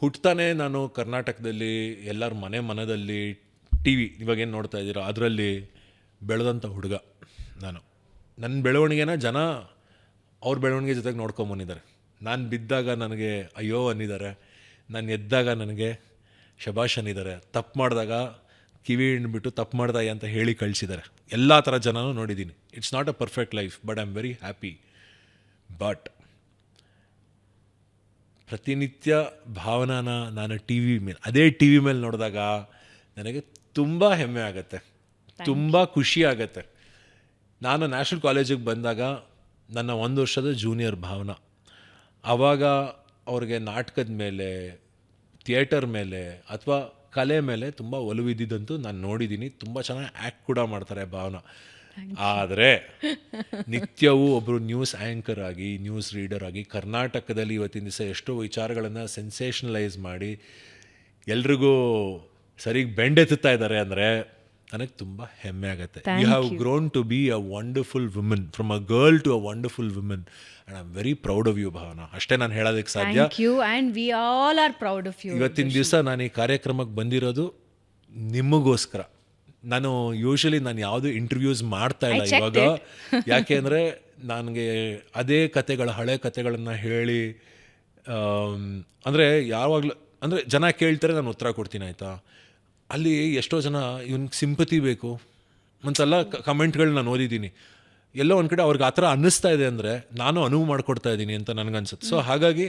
ಹುಟ್ತಾನೆ ನಾನು ಕರ್ನಾಟಕದಲ್ಲಿ ಎಲ್ಲರ ಮನೆ ಮನದಲ್ಲಿ ಟಿ ವಿ ಇವಾಗೇನು ನೋಡ್ತಾ ಇದ್ದೀರಾ? ಅದರಲ್ಲಿ ಬೆಳೆದಂಥ ಹುಡುಗ ನಾನು. ನನ್ನ ಬೆಳವಣಿಗೆನ ಜನ ಅವ್ರ ಬೆಳವಣಿಗೆ ಜೊತೆಗೆ ನೋಡ್ಕೊಂಬಂದಿದ್ದಾರೆ ನಾನು ಬಿದ್ದಾಗ ನನಗೆ ಅಯ್ಯೋ ಅನ್ನಿದ್ದಾರೆ. ನಾನು ಎದ್ದಾಗ ನನಗೆ ಶಬಾಷ್ ಅನ್ನಿದ್ದಾರೆ. ತಪ್ಪು ಮಾಡಿದಾಗ ಕಿವಿ ಹಿಂಡ್ಬಿಟ್ಟು ತಪ್ಪು ಮಾಡ್ದಾಯ ಅಂತ ಹೇಳಿ ಕಳಿಸಿದ್ದಾರೆ. ಎಲ್ಲ ಥರ ಜನನೂ ನೋಡಿದ್ದೀನಿ. It's not a perfect life but I am very happy but ಪ್ರತಿನಿತ್ಯ ಭಾವನಾನ ನಾನು ಟಿ ವಿ ಮೇಲೆ ಅದೇ ಟಿ ವಿ ಮೇಲೆ ನೋಡಿದಾಗ ನನಗೆ ತುಂಬ ಹೆಮ್ಮೆ ಆಗುತ್ತೆ. ತುಂಬ ಖುಷಿ ಆಗುತ್ತೆ. ನಾನು ನ್ಯಾಷನಲ್ ಕಾಲೇಜಿಗೆ ಬಂದಾಗ ನನ್ನ ಒಂದು ವರ್ಷದ ಜೂನಿಯರ್ ಭಾವನಾ. ಆವಾಗ ಅವ್ರಿಗೆ ನಾಟಕದ ಮೇಲೆ ಥಿಯೇಟರ್ ಮೇಲೆ ಅಥವಾ ಕಲೆ ಮೇಲೆ ತುಂಬ ಒಲವಿದ್ದಿದ್ದಂತೂ ನಾನು ನೋಡಿದ್ದೀನಿ ತುಂಬ ಚೆನ್ನಾಗಿ ಆ್ಯಕ್ಟ್ ಕೂಡ ಮಾಡ್ತಾರೆ ಭಾವನಾ. ಆದರೆ ನಿತ್ಯವೂ ಒಬ್ಬರು ನ್ಯೂಸ್ ಆ್ಯಂಕರ್ ಆಗಿ ನ್ಯೂಸ್ ರೀಡರ್ ಆಗಿ ಕರ್ನಾಟಕದಲ್ಲಿ ಇವತ್ತಿನ ದಿವಸ ಎಷ್ಟೋ ವಿಚಾರಗಳನ್ನು ಸೆನ್ಸೇಷನಲೈಸ್ ಮಾಡಿ ಎಲ್ರಿಗೂ ಸರಿಗೆ ಬೆಂಡೆತ್ತುತ್ತಾ ಇದ್ದಾರೆ ಅಂದರೆ ನನಗೆ ತುಂಬ ಹೆಮ್ಮೆ ಆಗುತ್ತೆ. You have grown to be a wonderful women from a girl to a wonderful women and I am very proud of you Bhavana ಅಷ್ಟೇ ನಾನು ಹೇಳೋದಕ್ಕೆ ಸಾಧ್ಯ. ಇವತ್ತಿನ ದಿವಸ ನಾನು ಈ ಕಾರ್ಯಕ್ರಮಕ್ಕೆ ಬಂದಿರೋದು ನಿಮಗೋಸ್ಕರ. ನಾನು ಯೂಶಲಿ ನಾನು ಯಾವುದು ಇಂಟರ್ವ್ಯೂಸ್ ಮಾಡ್ತಾ ಇಲ್ಲ ಇವಾಗ. ಯಾಕೆ ಅಂದರೆ ನನಗೆ ಅದೇ ಕತೆಗಳ ಹಳೆ ಕತೆಗಳನ್ನು ಹೇಳಿ ಅಂದರೆ ಯಾವಾಗಲೂ ಅಂದರೆ ಜನ ಕೇಳ್ತಾರೆ ನಾನು ಉತ್ತರ ಕೊಡ್ತೀನಿ ಆಯಿತಾ? ಅಲ್ಲಿ ಎಷ್ಟೋ ಜನ ಇವನಿಗೆ ಸಿಂಪತಿ ಬೇಕು. ಒಂದ್ಸಲ ಕಮೆಂಟ್ಗಳು ನಾನು ಓದಿದ್ದೀನಿ. ಎಲ್ಲೋ ಒಂದು ಕಡೆ ಅವ್ರಿಗೆ ಆ ಥರ ಅನ್ನಿಸ್ತಾ ಇದೆ ಅಂದರೆ ನಾನು ಅನುವು ಮಾಡಿಕೊಡ್ತಾ ಇದ್ದೀನಿ ಅಂತ ನನಗನ್ಸುತ್ತೆ. ಸೊ ಹಾಗಾಗಿ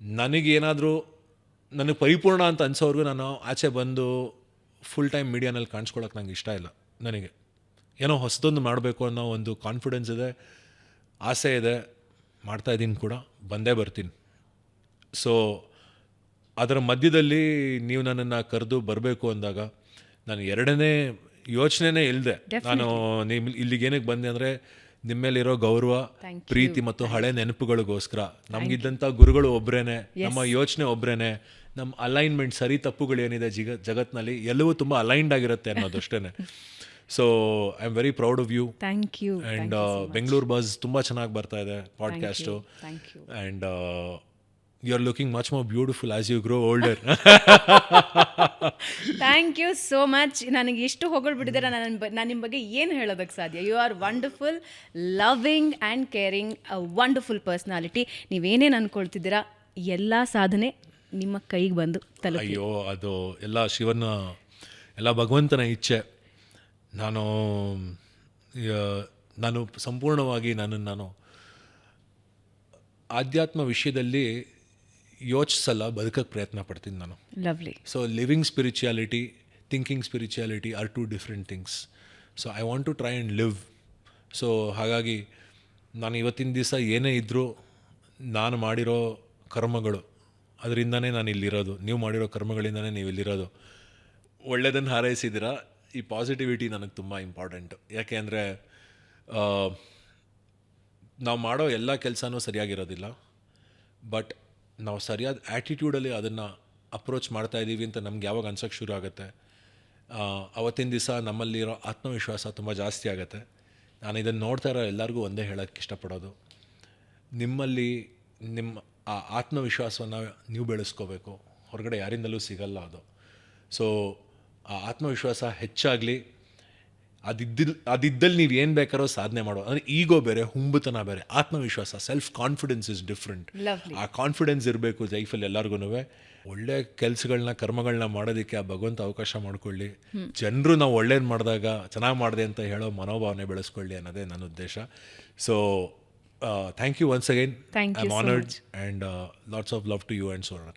ನನಗೇನಾದರೂ ನನಗೆ ಪರಿಪೂರ್ಣ ಅಂತ ಅನ್ಸೋರ್ಗು ನಾನು ಆಚೆ ಬಂದು ಫುಲ್ ಟೈಮ್ ಮೀಡಿಯಾನಲ್ಲಿ ಕಾಣಿಸ್ಕೊಳಕ್ಕೆ ನಂಗೆ ಇಷ್ಟ ಇಲ್ಲ ನನಗೆ. ಏನೋ ಹೊಸದೊಂದು ಮಾಡಬೇಕು ಅನ್ನೋ ಒಂದು ಕಾನ್ಫಿಡೆನ್ಸ್ ಇದೆ ಆಸೆ ಇದೆ ಮಾಡ್ತಾ ಇದ್ದೀನಿ ಕೂಡ ಬಂದೇ ಬರ್ತೀನಿ. ಸೊ ಅದರ ಮಧ್ಯದಲ್ಲಿ ನೀವು ನನ್ನನ್ನು ಕರೆದು ಬರಬೇಕು ಅಂದಾಗ ನಾನು ಎರಡನೇ ಯೋಚನೆನೇ ಇಲ್ಲದೆ ನಾನು ನಿಮ್ಮ ಇಲ್ಲಿಗೆ ಏನಕ್ಕೆ ಬಂದೆ ಅಂದರೆ ನಿಮ್ಮ ಮೇಲಿರೋ ಗೌರವ ಪ್ರೀತಿ ಮತ್ತು ಹಳೆ ನೆನಪುಗಳಿಗೋಸ್ಕರ. ನಮಗಿದ್ದಂಥ ಗುರುಗಳು ಒಬ್ಬರೇನೆ ನಮ್ಮ ಯೋಚನೆ ಒಬ್ಬರೇನೆ ನಮ್ಮ ಅಲೈನ್ಮೆಂಟ್ ಸರಿ ತಪ್ಪುಗಳು ಏನಿದೆ ಜಿಗ ಜಗತ್ತಿನಲ್ಲಿ ಎಲ್ಲವೂ ತುಂಬ ಅಲೈನ್ಡ್ ಆಗಿರುತ್ತೆ ಅನ್ನೋದಷ್ಟೇ so I am very proud of you thank you and Bengaluru bus ತುಂಬ ಚೆನ್ನಾಗಿ ಬರ್ತಾ ಇದೆ you and you are looking much more beautiful as you grow older thank you so much ನನಗೆ ಇಷ್ಟು ಹೊಗಳ್ಬಿಟ್ಟಿದ್ದಾರೆ ನಾನು ನಾನು ನಿಮ್ಮ ಬಗ್ಗೆ ಏನು ಹೇಳೋದಕ್ಕೆ ಸಾಧ್ಯ? You are wonderful loving and caring a wonderful personality ನೀವೇನೇನು ಅಂದ್ಕೊಳ್ತಿದ್ದೀರಾ ಎಲ್ಲ ಸಾಧನೆ ನಿಮ್ಮ ಕೈಗೆ ಬಂದು ತಲೆ ಅಯ್ಯೋ ಅದು ಎಲ್ಲ ಶಿವನ ಎಲ್ಲ ಭಗವಂತನ ಇಚ್ಛೆ. ನಾನು ನಾನು ಸಂಪೂರ್ಣವಾಗಿ ನಾನು ನಾನು ಆಧ್ಯಾತ್ಮ ವಿಷಯದಲ್ಲಿ ಯೋಚಿಸಲ್ಲ ಬದುಕಕ್ಕೆ ಪ್ರಯತ್ನ ಪಡ್ತೀನಿ ನಾನು. Lovely so living spirituality thinking spirituality are two different things so I want to try and live so ಹಾಗಾಗಿ ನಾನು ಇವತ್ತಿನ ದಿವಸ ಏನೇ ಇದ್ದರೂ ನಾನು ಮಾಡಿರೋ ಕರ್ಮಗಳು ಅದರಿಂದನೇ ನಾನು ಇಲ್ಲಿರೋದು ನೀವು ಮಾಡಿರೋ ಕರ್ಮಗಳಿಂದನೇ ನೀವು ಇಲ್ಲಿರೋದು ಒಳ್ಳೆಯದನ್ನು ಹಾರೈಸಿದ್ದೀರಾ? ಈ ಪಾಸಿಟಿವಿಟಿ ನನಗೆ ತುಂಬ ಇಂಪಾರ್ಟೆಂಟು ಯಾಕೆ ಅಂದರೆ ನಾವು ಮಾಡೋ ಎಲ್ಲ ಕೆಲಸನೂ ಸರಿಯಾಗಿರೋದಿಲ್ಲ. ಬಟ್ ನಾವು ಸರಿಯಾದ ಆ್ಯಟಿಟ್ಯೂಡಲ್ಲಿ ಅದನ್ನು ಅಪ್ರೋಚ್ ಮಾಡ್ತಾ ಇದ್ದೀವಿ ಅಂತ ನಮ್ಗೆ ಯಾವಾಗ ಅನ್ಸೋಕ್ಕೆ ಶುರು ಆಗುತ್ತೆ? ಅವತ್ತಿನ ದಿವಸ ನಮ್ಮಲ್ಲಿರೋ ಆತ್ಮವಿಶ್ವಾಸ ತುಂಬ ಜಾಸ್ತಿ ಆಗುತ್ತೆ. ನಾನು ಇದನ್ನು ನೋಡ್ತಾ ಇರೋ ಎಲ್ಲರಿಗೂ ಒಂದೇ ಹೇಳೋಕ್ಕೆ ಇಷ್ಟಪಡೋದು. ನಿಮ್ಮಲ್ಲಿ, ನಿಮ್ಮ ಆ ಆತ್ಮವಿಶ್ವಾಸವನ್ನು ನೀವು ಬೆಳೆಸ್ಕೋಬೇಕು. ಹೊರಗಡೆ ಯಾರಿಂದಲೂ ಸಿಗಲ್ಲ ಅದು. ಸೊ ಆ ಆತ್ಮವಿಶ್ವಾಸ ಹೆಚ್ಚಾಗಲಿ ಅದಿದ್ದಿಲ್ ಅದಿದ್ದಲ್ಲಿ ನೀವು ಏನು ಬೇಕಾರೋ ಸಾಧನೆ ಮಾಡೋ ಅಂದರೆ ಈಗೋ ಬೇರೆ ಹುಂಬುತನ ಬೇರೆ ಆತ್ಮವಿಶ್ವಾಸ ಸೆಲ್ಫ್ ಕಾನ್ಫಿಡೆನ್ಸ್ ಇಸ್ ಡಿಫ್ರೆಂಟ್ ಆ ಕಾನ್ಫಿಡೆನ್ಸ್ ಇರಬೇಕು ಲೈಫಲ್ಲಿ ಎಲ್ಲರಿಗೂ ಒಳ್ಳೆ ಕೆಲಸಗಳನ್ನ ಕರ್ಮಗಳನ್ನ ಮಾಡೋದಕ್ಕೆ ಆ ಭಗವಂತ ಅವಕಾಶ ಮಾಡಿಕೊಳ್ಳಿ. ಜನರು ನಾವು ಒಳ್ಳೇದು ಮಾಡಿದಾಗ ಚೆನ್ನಾಗಿ ಮಾಡಿದೆ ಅಂತ ಹೇಳೋ ಮನೋಭಾವನೆ ಬೆಳೆಸ್ಕೊಳ್ಳಿ ಅನ್ನೋದೇ ನನ್ನ ಉದ್ದೇಶ. So uh, thank you once again. Thank I'm you. I'm honored so and uh, lots of love to you and Sona